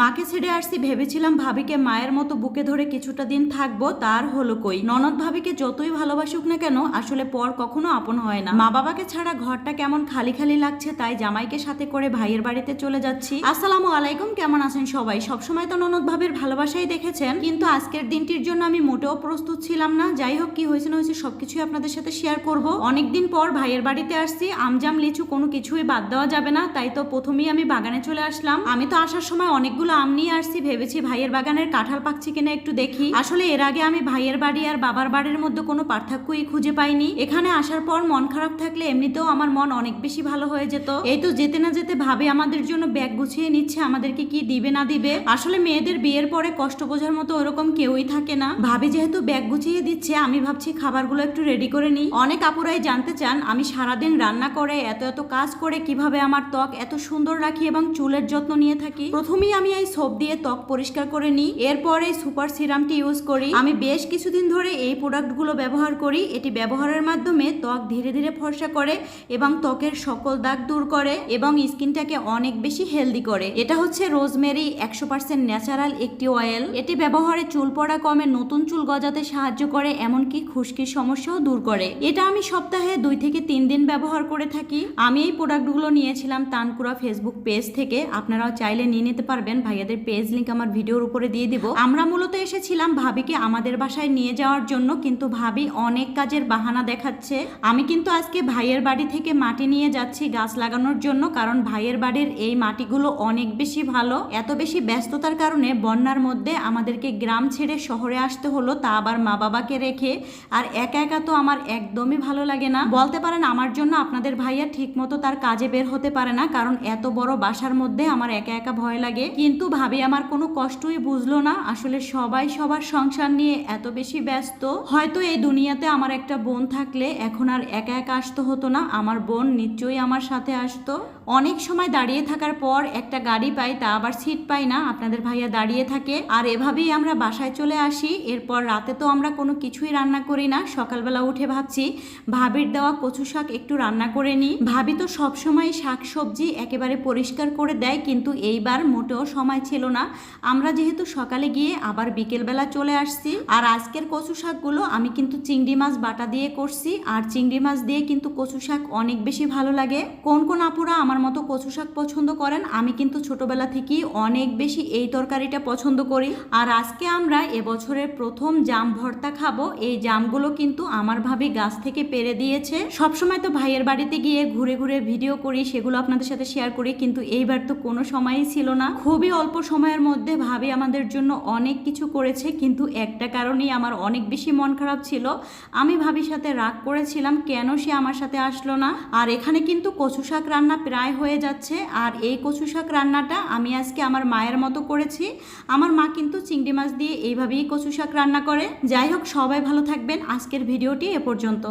মাকে ছেড়ে আসছি, ভেবেছিলাম ভাবিকে মায়ের মতো বুকে ধরে কিছুটা দিন থাকব, তার হলো কই? ননদ ভাবিকে যতই ভালোবাসুক না কেন, আসলে পর কখনো আপন হয় না। মা বাবাকে ছাড়া ঘরটা কেমন খালি খালি লাগছে, তাই জামাইকে সাথে করে ভাইয়ের বাড়িতে চলে যাচ্ছি। আসসালামু আলাইকুম, কেমন আছেন সবাই? সবসময় তো ননদ ভাবির ভালোবাসাই দেখেছেন, কিন্তু আজকের দিনটির জন্য আমি মোটেও প্রস্তুত ছিলাম না। যাই হোক, কি হয়েছে না হয়েছে সবকিছুই আপনাদের সাথে শেয়ার করব। অনেকদিন পর ভাইয়ের বাড়িতে আসছি, আমজাম লিচু কোনো কিছুই বাদ দেওয়া যাবে না, তাই তো প্রথমেই আমি বাগানে চলে আসলাম। আমি তো আসার সময় অনেকগুলো আম নিয়ে আসছি, ভেবেছি ভাইয়ের বাগানের কাঁঠাল পাকছে কিনা একটু দেখি। আসলে এর আগে আমি ভাইয়ের বাড়ি আর বাবার বাড়ির মধ্যে কোনো পার্থক্যই খুঁজে পাইনি। এখানে আসার পর মন খারাপ থাকলে এমনিতেও আমার মন অনেক বেশি ভালো হয়ে যেত। এই তো যেতে না যেতে ভাবে আমাদের জন্য ব্যাগ গুছিয়ে নিচ্ছে, আমাদেরকে কি দিবে না দিবে? আসলে মেয়েদের বিয়ের পরে কষ্ট বোঝার মতো ওরকম কেউই থাকে না। ভাবি যেহেতু ব্যাগ গুছিয়ে দিচ্ছে, আমি ভাবছি খাবারগুলো একটু রেডি করে নিই। অনেক আপুরাই জানতে চান, আমি সারাদিন রান্না করে, এত এত কাজ করে কীভাবে আমার ত্বক এত সুন্দর রাখি এবং চুলের যত্ন নিয়ে থাকি? প্রথমেই আমি এই সোপ দিয়ে ত্বক পরিষ্কার করে নিই। এরপর এই সুপার সিরামটি ইউজ করি। আমি বেশ কিছুদিন ধরে এই প্রোডাক্টগুলো ব্যবহার করি। এটি ব্যবহারের মাধ্যমে ত্বক ধীরে ধীরে ফর্সা করে এবং ত্বকের সকল দাগ দূর করে এবং স্কিনটাকে অনেক বেশি হেলদি করে। এটা হচ্ছে রোজমেরি একশো পার্সেন্ট ন্যাচারাল একটি অয়েল। এটি ব্যবহারে চুল পড়া কমে নতুন চুল গজাতে সাহায্য করে, এমনকি খুশকির সমস্যাও দূর করে। এটা আমি সপ্তাহে দুই থেকে তিন দিন ব্যবহার করে থাকি। আমি এই প্রোডাক্টগুলো নিয়েছিলাম তানকুরা ফেসবুক পেজ থেকে। আপনারাও চাইলে নিয়ে নিতে পারবেন। ভাইয়াদের পেজ লিঙ্ক আমার ভিডিওর উপরে দিয়ে দিব। আমরা মূলত এসেছিলাম ভাবিকে আমাদের বাসায় নিয়ে যাওয়ার জন্য, কিন্তু ভাবি অনেক কাজের বাহানা দেখাচ্ছে। আমি কিন্তু আজকে ভাইয়ের বাড়ি থেকে মাটি নিয়ে যাচ্ছি গাছ লাগানোর জন্য, কারণ ভাইয়ের বাড়ির এই মাটিগুলো অনেক বেশি ভালো। এত বেশি ব্যস্ততার কারণে বন্যার মধ্যে আমাদেরকে গ্রাম ছেড়ে শহরে আসতে হলো, তা আবার মা বাবাকে রেখে। আর একা একা তো আমার একদমই ভালো লাগে না। বলতে পারেন আমার জন্য আপনাদের ভাইয়া ঠিক মতো তার কাজে বের হতে পারে না, কারণ এত বড় বাসার মধ্যে আমার একা একা ভয় লাগে। কিন্তু ভাবি, আমার কোনো কষ্টই বুঝলো না। আসলে সবাই সবার সংসার নিয়ে এত বেশি ব্যস্ত। হয়তো এই দুনিয়াতে আমার একটা বোন থাকলে এখন আর একা একা আসতে হতো না। আমার বোন নিশ্চয়ই আমার সাথে আসতো। অনেক সময় দাঁড়িয়ে থাকার পর একটা গাড়ি পাই, তা আবার সিট পাই না। আপনাদের ভাইয়া দাঁড়িয়ে থাকে। আর এভাবেই আমরা বাসায় চলে আসি। এরপর রাতে তো আমরা কোনো কিছুই রান্না করি না। সকালবেলা উঠে ভাবছি, ভাবির দেওয়া কচু শাক একটু রান্না করে নিই। ভাবি তো সবসময় শাক সবজি একেবারে পরিষ্কার করে দেয়, কিন্তু এইবার মোটেও সময় ছিল না। আমরা যেহেতু সকালে গিয়ে আবার বিকেলবেলা চলে আসছি। আর আজকের কচু শাকগুলো আমি কিন্তু চিংড়ি মাছ বাটা দিয়ে করছি। আর চিংড়ি মাছ দিয়ে কিন্তু কচু শাক অনেক বেশি ভালো লাগে। কোন কোন আপুরা আমার মতো কচু শাক পছন্দ করেন, আমি কিন্তু ছোটবেলা থেকেই অনেক বেশি এই তরকারিটা পছন্দ করি। আর আজকে আমরা এবছরের প্রথম জাম ভর্তা খাব। এই জামগুলো কিন্তু আমার ভাবি গাছ থেকে পেরে দিয়েছে। সবসময় তো ভাইয়ের বাড়িতে গিয়ে ঘুরে ঘুরে ভিডিও করি, সেগুলো আপনাদের সাথে শেয়ার করি, কিন্তু এইবার তো কোনো সময়ই ছিল না। খুবই অল্প সময়ের মধ্যে ভাবি আমাদের জন্য অনেক কিছু করেছে, কিন্তু একটা কারণেই আমার অনেক বেশি মন খারাপ ছিল। আমি ভাবির সাথে রাগ করেছিলাম, কেন সে আমার সাথে আসলো না? আর এখানে কিন্তু কচু শাক রান্না প্রায় হয়ে যাচ্ছে, আর এই কচু শাক রান্নাটা আমি আজকে আমার মায়ের মতো করেছি। আমার মা কিন্তু চিংড়ি মাছ দিয়ে এইভাবেই কচু শাক রান্না করে। যাই হোক, সবাই ভালো থাকবেন। আজকের ভিডিওটি এ পর্যন্ত।